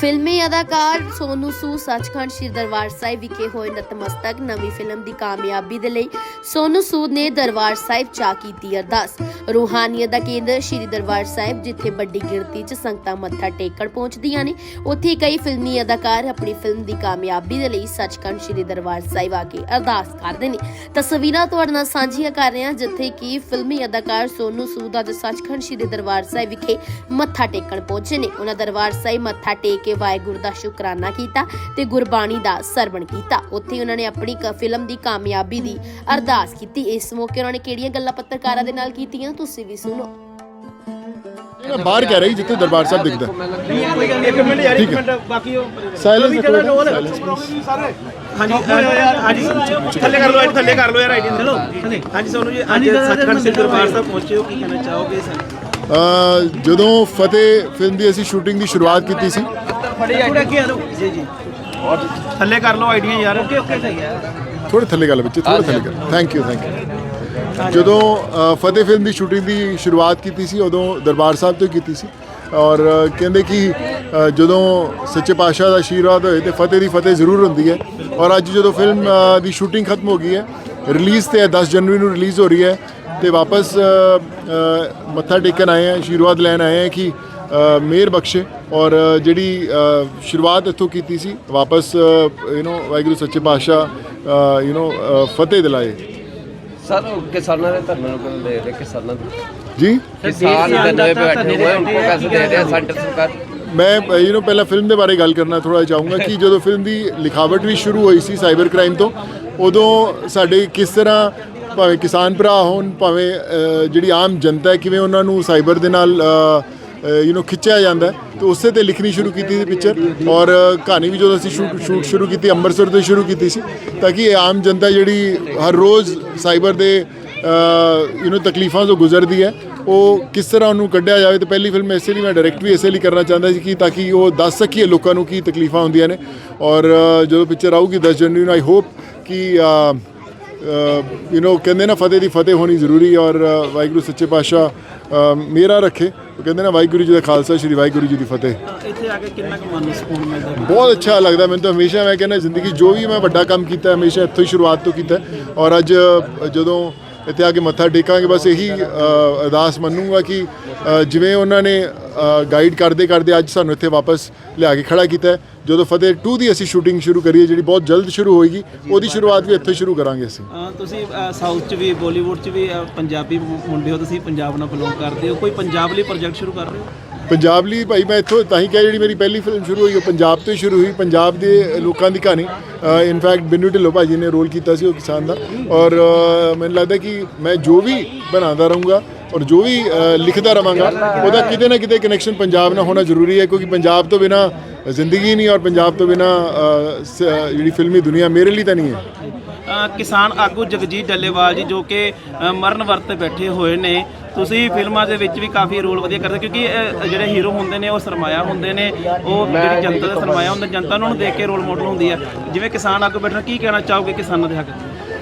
ਫਿਲਮੀ ਅਦਾਕਾਰ ਸੋਨੂ ਸੂ, ਸੱਚਖੰਡ ਸ੍ਰੀ ਦਰਬਾਰ ਸਾਹਿਬ ਵਿਖੇ ਹੋਏ ਨਤਮਸਤਕ ਨਵੀਂ ਫਿਲਮ ਦੀ ਕਾਮਯਾਬੀ ਦੇ ਲਈ ਸੋਨੂ ਸੂਦ ਨੇ ਦਰਬਾਰ ਸਾਹਿਬ ਚਾ ਕੀਤੀ ਅਰਦਾਸ। ਰੂਹਾਨੀਅਤ ਦਾ ਕੇਂਦਰ ਸ੍ਰੀ ਦਰਬਾਰ ਸਾਹਿਬ, ਜਿੱਥੇ ਵੱਡੀ ਗਿਣਤੀ 'ਚ ਸੰਗਤਾਂ ਮੱਥਾ ਟੇਕਣ ਪਹੁੰਚਦੀਆਂ ਨੇ। ਉੱਥੇ ਕਈ ਫਿਲਮੀ ਅਦਾਕਾਰ ਆਪਣੀ ਫਿਲਮ ਦੀ ਕਾਮਯਾਬੀ ਦੇ ਲਈ ਸੱਚਖੰਡ ਸ੍ਰੀ ਦਰਬਾਰ ਸਾਹਿਬ ਆ ਕੇ ਅਰਦਾਸ ਕਰਦੇ ਨੇ। ਤਸਵੀਰਾਂ ਤੁਹਾਡੇ ਨਾਲ ਸਾਂਝੀਆਂ ਕਰ ਰਹੇ ਹਾਂ, ਜਿੱਥੇ ਕਿ ਫਿਲਮੀ ਅਦਾਕਾਰ ਸੋਨੂ ਸੂਦ ਅੱਜ ਸੱਚਖੰਡ ਸ੍ਰੀ ਦਰਬਾਰ ਸਾਹਿਬ ਵਿਖੇ ਮੱਥਾ ਟੇਕਣ ਪਹੁੰਚੇ ਨੇ। ਉਹਨਾਂ ਦਰਬਾਰ ਸਾਹਿਬ ਮੱਥਾ ਟੇਕ ਕੇ ਵਾਹਿਗੁਰੂ ਦਾ ਸ਼ੁਕਰਾਨਾ ਕੀਤਾ ਤੇ ਗੁਰਬਾਣੀ ਦਾ ਸਰਵਣ ਕੀਤਾ। ਉੱਥੇ ਉਹਨਾਂ ਨੇ ਆਪਣੀ ਕ- ਫਿਲਮ ਦੀ ਕਾਮਯਾਬੀ ਦੀ ਅਰਦਾਸ ਕੀਤੀ। ਇਸ ਮੌਕੇ ਉਹਨਾਂ ਨੇ ਕਿਹੜੀਆਂ ਗੱਲਾਂ ਪੱਤਰਕਾਰਾਂ ਦੇ ਨਾਲ ਕੀਤੀਆਂ? ਤੁਸੀਂ ਵੀ ਸੁਣੋ। ਮੈਂ ਬਾਹਰ ਕਹਿ ਰਹੀ ਜਿੱਥੇ ਦਰਬਾਰ ਸਾਹਿਬ ਦਿਖਦਾ। ਇੱਕ ਮਿੰਟ ਯਾਰ ਇੱਕ। ਮਿੰਟ ਬਾਕੀ ਉਹ ਸਾਇਲੈਂਸ ਰੋਲ ਹਾਂਜੀ ਹਾਂਜੀ ਥੱਲੇ ਕਰ ਲਓ ਥੱਲੇ ਕਰ ਲਓ ਯਾਰ ਆਈਡੀ ਚਲੋ ਹਾਂਜੀ ਸੋਨੂ ਜੀ ਅੱਜ ਸੱਚਖੰਡ ਸ੍ਰੀ ਦਰਬਾਰ ਸਾਹਿਬ ਪਹੁੰਚੇ ਹੋ ਕੀ ਕਹਿਣਾ ਚਾਹੋਗੇ ਸਰ ਜਦੋਂ ਫਤਿਹ ਫਿਲਮ ਦੀ ਅਸੀਂ ਸ਼ੂਟਿੰਗ ਦੀ ਸ਼ੁਰੂਆਤ ਕੀਤੀ ਸੀ। ਜੀ ਜੀ। ਥੱਲੇ ਕਰ ਲਓ ਆਈਡੀਆਂ ਯਾਰ। ਓਕੇ ਓਕੇ ਸਹੀ ਹੈ। ਥੋੜੇ ਥੱਲੇ ਗੱਲ ਬੱਚੇ ਥੋੜੇ ਥੱਲੇ ਗੱਲ ਥੈਂਕ ਯੂ ਥੈਂਕ ਯੂ ਜਦੋਂ ਅ, ਫਤਿਹ ਫਿਲਮ ਦੀ ਸ਼ੂਟਿੰਗ ਦੀ ਸ਼ੁਰੂਆਤ ਕੀਤੀ ਸੀ ਉਦੋਂ ਦਰਬਾਰ ਸਾਹਿਬ ਤੋਂ ਕੀਤੀ ਸੀ ਔਰ ਅ, ਕਹਿੰਦੇ ਕਿ ਅ, ਜਦੋਂ ਸੱਚੇ ਪਾਤਸ਼ਾਹ ਦਾ ਆਸ਼ੀਰਵਾਦ ਹੋਏ ਤੇ ਫਤਿਹ ਦੀ ਫਤਿਹ ਜ਼ਰੂਰ ਹੁੰਦੀ ਹੈ ਔਰ ਅੱਜ ਜਦੋਂ ਫਿਲਮ ਅ, ਦੀ ਸ਼ੂਟਿੰਗ ਖਤਮ ਹੋ ਗਈ ਹੈ ਰਿਲੀਜ਼ ਤੇ ਹੈ 10 ਜਨਵਰੀ ਨੂੰ ਰਿਲੀਜ਼ ਹੋ ਰਹੀ ਹੈ ਤੇ ਵਾਪਸ ਅ, ਅ, ਮੱਥਾ ਟੇਕਣ ਆਏ ਹਾਂ ਆਸ਼ੀਰਵਾਦ ਲੈਣ ਆਏ ਹਾਂ ਕਿ ਅ, ਮਿਹਰ ਬਖਸ਼ੇ ਔਰ ਅ, ਜਿਹੜੀ ਅ, ਸ਼ੁਰੂਆਤ ਇੱਥੋਂ ਕੀਤੀ ਸੀ ਵਾਪਸ ਯੂ نو ਵਾਹਿਗੁਰੂ ਸੱਚੇ ਪਾਤਸ਼ਾਹ ਯੂ نو ਫਤਿਹ ਦਿਲਾਏ ਸਰ ਕਿਸਾਨਾਂ ਨੂੰ ਮੈਂ ਪਹਿਲਾਂ ਫਿਲਮ ਦੇ ਬਾਰੇ ਗੱਲ ਕਰਨਾ ਥੋੜਾ ਚਾਹੂੰਗਾ ਕਿ ਜਦੋਂ ਫਿਲਮ ਦੀ ਲਿਖਾਵਟ ਵੀ ਸ਼ੁਰੂ ਹੋਈ ਸੀ ਸਾਈਬਰ ਕ੍ਰਾਈਮ ਤੋਂ ਉਦੋਂ ਸਾਡੇ ਕਿਸ ਤਰ੍ਹਾਂ ਭਾਵੇਂ ਕਿਸਾਨ ਭਰਾ ਹੋਣ ਭਾਵੇਂ ਜਿਹੜੀ ਆਮ ਜਨਤਾ ਹੈ ਕਿਵੇਂ ਉਹਨਾਂ ਨੂੰ ਸਾਈਬਰ ਦੇ ਨਾਲ ਯੂ نو ਖਿੱਚਿਆ ਜਾਂਦਾ ਹੈ ਤੇ ਉਸੇ ਤੇ ਲਿਖਣੀ ਸ਼ੁਰੂ ਕੀਤੀ ਸੀ ਪਿਕਚਰ ਔਰ ਅ, ਕਹਾਣੀ ਵੀ ਜਦੋਂ ਅਸੀਂ ਸ਼ੂਟ ਸ਼ੂਟ ਸ਼ੁਰੂ ਕੀਤੀ ਅੰਮ੍ਰਿਤਸਰ ਤੋਂ ਸ਼ੁਰੂ ਕੀਤੀ ਸੀ ਤਾਂ ਕਿ ਇਹ ਆਮ ਜਨਤਾ ਜਿਹੜੀ ਹਰ ਰੋਜ਼ ਸਾਈਬਰ ਦੇ ਯੂ نو ਤਕਲੀਫਾਂ ਤੋਂ ਗੁਜ਼ਰਦੀ ਹੈ ਉਹ ਕਿਸ ਤਰ੍ਹਾਂ ਉਹਨੂੰ ਕੱਢਿਆ ਜਾਵੇ ਤੇ ਪਹਿਲੀ ਫਿਲਮ ਇਸੇ ਲਈ ਮੈਂ ਡਾਇਰੈਕਟ ਵੀ ਇਸੇ ਲਈ ਕਰਨਾ ਚਾਹੁੰਦਾ ਸੀ ਕਿ ਤਾਂ ਕਿ ਉਹ ਦੱਸ ਸਕੀਏ ਲੋਕਾਂ ਨੂੰ ਕੀ ਤਕਲੀਫਾਂ ਹੁੰਦੀਆਂ ਨੇ ਔਰ ਅ, ਜਦੋਂ ਪਿਕਚਰ ਆਊਗੀ 10 ਜਨਵਰੀ ਨੂੰ ਆਈ ਹੋਪ ਕਿ ਯੂ نو ਕਹਿੰਦੇ ਨਾ ਫਤਿਹ ਦੀ ਫਤਿਹ ਹੋਣੀ ਜ਼ਰੂਰੀ ਹੈ ਔਰ ਅ, ਵਾਹਿਗੁਰੂ ਸੱਚੇ ਪਾਤਸ਼ਾਹ ਅ, ਮੇਰਾ ਰੱਖੇ ਉਹ ਕਹਿੰਦੇ ਨਾ ਵਾਹਿਗੁਰੂ ਜੀ ਦਾ ਖਾਲਸਾ ਸ਼੍ਰੀ ਵਾਹਿਗੁਰੂ ਜੀ ਦੀ ਫਤਿਹ ਇੱਥੇ ਆ ਕੇ ਕਿੰਨਾ ਕੁ ਮਨ ਨੂੰ ਸਕੂਨ ਮਿਲਦਾ ਬਹੁਤ ਅੱਛਾ ਲੱਗਦਾ ਮੈਨੂੰ ਤਾਂ ਹਮੇਸ਼ਾ ਮੈਂ ਕਹਿੰਦਾ ਜ਼ਿੰਦਗੀ ਜੋ ਵੀ ਮੈਂ ਵੱਡਾ ਕੰਮ ਕੀਤਾ ਹਮੇਸ਼ਾ ਇੱਥੋਂ ਹੀ ਸ਼ੁਰੂਆਤ ਤੋਂ ਕੀਤਾ। ਔਰ ਅੱਜ ਜਦੋਂ ਇੱਥੇ ਆ ਕੇ ਮੱਥਾ ਟੇਕਾਂਗੇ ਬਸ ਇਹੀ ਅਰਦਾਸ ਮੰਨੂਗਾ ਕਿ ਜਿਵੇਂ ਉਹਨਾਂ ਨੇ ਗਾਈਡ ਕਰਦੇ ਕਰਦੇ ਅੱਜ ਸਾਨੂੰ ਇੱਥੇ ਵਾਪਸ ਲਿਆ ਕੇ ਖੜਾ ਕੀਤਾ। ਜਦੋਂ ਫਤਿਹ 2 ਦੀ ਅਸੀਂ ਸ਼ੂਟਿੰਗ ਸ਼ੁਰੂ ਕਰੀਏ ਜਿਹੜੀ ਬਹੁਤ ਜਲਦ ਸ਼ੁਰੂ ਹੋਏਗੀ ਉਹਦੀ ਸ਼ੁਰੂਆਤ ਵੀ ਇੱਥੋਂ ਸ਼ੁਰੂ ਕਰਾਂਗੇ ਅਸੀਂ। ਤੁਸੀਂ ਸਾਊਥ ਚ ਵੀ ਬਾਲੀਵੁੱਡ ਚ ਵੀ ਪੰਜਾਬੀ ਮੁੰਡੇ ਹੋ ਤੁਸੀਂ ਪੰਜਾਬ ਨਾਲ ਬਿਲੋਂਗ ਕਰਦੇ ਹੋ। ਕੋਈ ਪੰਜਾਬ ਲਈ ਪ੍ਰੋਜੈਕਟ ਸ਼ੁਰੂ ਕਰ ਰਹੇ ਹੋ? ਪੰਜਾਬ ਲਈ ਭਾਈ ਮੈਂ ਇੱਥੋਂ ਤਾਂ ਹੀ ਕਿਹਾ ਜਿਹੜੀ ਮੇਰੀ ਪਹਿਲੀ ਫਿਲਮ ਸ਼ੁਰੂ ਹੋਈ ਉਹ ਪੰਜਾਬ ਤੋਂ ਹੀ ਸ਼ੁਰੂ ਹੋਈ ਪੰਜਾਬ ਦੇ ਲੋਕਾਂ ਦੀ ਕਹਾਣੀ। ਇਨਫੈਕਟ ਬਿੰਨੂ ਢਿੱਲੋਂ ਭਾਜੀ ਨੇ ਰੋਲ ਕੀਤਾ ਸੀ ਉਹ ਕਿਸਾਨ ਦਾ। ਔਰ ਮੈਨੂੰ ਲੱਗਦਾ ਕਿ ਮੈਂ ਜੋ ਵੀ ਬਣਾਉਂਦਾ ਰਹੂੰਗਾ ਔਰ ਜੋ ਵੀ ਲਿਖਦਾ ਰਵਾਂਗਾ ਉਹਦਾ ਕਿਤੇ ਨਾ ਕਿਤੇ ਕਨੈਕਸ਼ਨ ਪੰਜਾਬ ਨਾਲ ਹੋਣਾ ਜ਼ਰੂਰੀ ਹੈ ਕਿਉਂਕਿ ਪੰਜਾਬ ਤੋਂ ਬਿਨਾ ਜ਼ਿੰਦਗੀ ਨਹੀਂ ਔਰ ਪੰਜਾਬ ਤੋਂ ਬਿਨਾ ਜਿਹੜੀ ਫਿਲਮੀ ਦੁਨੀਆ ਮੇਰੇ ਲਈ ਤਾਂ ਨਹੀਂ ਹੈ। ਕਿਸਾਨ ਆਗੂ ਜਗਜੀਤ ਡੱਲੇਵਾਲ ਜੀ ਜੋ ਕਿ ਮਰਨ ਵਰਤ ਤੇ ਬੈਠੇ ਹੋਏ ਨੇ। ਤੁਸੀਂ ਫਿਲਮਾਂ ਦੇ ਵਿੱਚ ਵੀ ਕਾਫੀ ਰੋਲ ਵਧੀਆ ਕਰਦੇ ਕਿਉਂਕਿ ਜਿਹੜੇ ਹੀਰੋ ਹੁੰਦੇ ਨੇ ਉਹ ਸਰਮਾਇਆ ਹੁੰਦੇ ਨੇ। ਉਹ ਜਿਹੜੀ ਜਨਤਾ ਦਾ ਸਰਮਾਇਆ ਹੁੰਦਾ ਜਨਤਾ ਉਹਨਾਂ ਨੂੰ ਦੇਖ ਕੇ ਰੋਲ ਮਾਡਲ ਹੁੰਦੀ ਹੈ। ਜਿਵੇਂ ਕਿਸਾਨ ਆਗੂ ਬੈਠਣਾ ਕੀ ਕਹਿਣਾ ਚਾਹੋਗੇ ਕਿਸਾਨਾਂ ਦੇ ਹੱਕ?